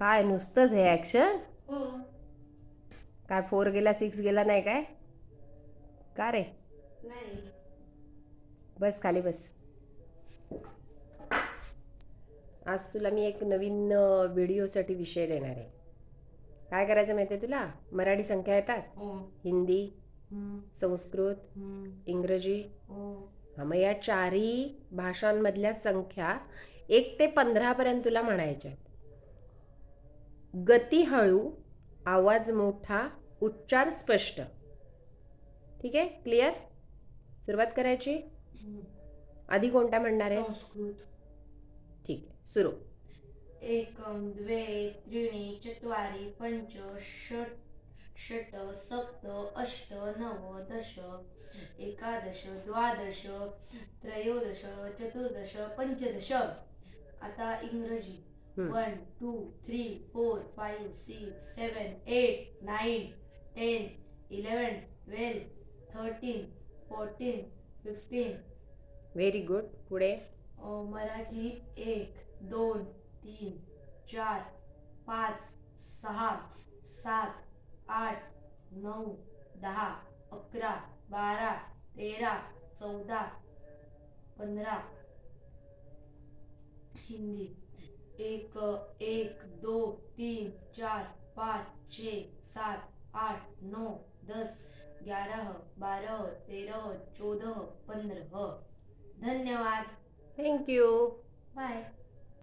काय नुसतंच हे ॲक्शन हो. काय फोर गेला सिक्स गेला नाही काय? का रे? नाही. बस खाली बस. आज तुला मी एक नवीन व्हिडिओसाठी विषय देणार आहे. काय करायचं माहिती आहे तुला? मराठी संख्या येतात. हो. हिंदी संस्कृत इंग्रजी. हो. हा मग या चारही भाषांमधल्या संख्या एक ते पंधरापर्यंत तुला म्हणायच्या आहेत. गती हळू आवाज मोठा उच्चार स्पष्ट. ठीक आहे? क्लिअर सुरुवात करायची. आधी कोणत्या म्हणणार आहे? संस्कृत. ठीक आहे. सुरू. एकं द्वे त्रीणि चत्वारि पञ्च षट् षट् सप्त अष्ट नव दश एकादश द्वादश त्रयोदश चतुर्दश पंचदश आता इंग्रजी. One two three four five six seven eight nine ten eleven twelve thirteen fourteen fifteen. Very good पुढे? मराठी एक दोन तीन चार पाच सहा सात आठ नऊ दहा अकरा बारा तेरा चौदा पंधरा. हिंदी. एक एक दो तीन चार पाँच छः सात आठ नौ दस ग्यारह बारह तेरह चौदह पंद्रह धन्यवाद. Thank you bye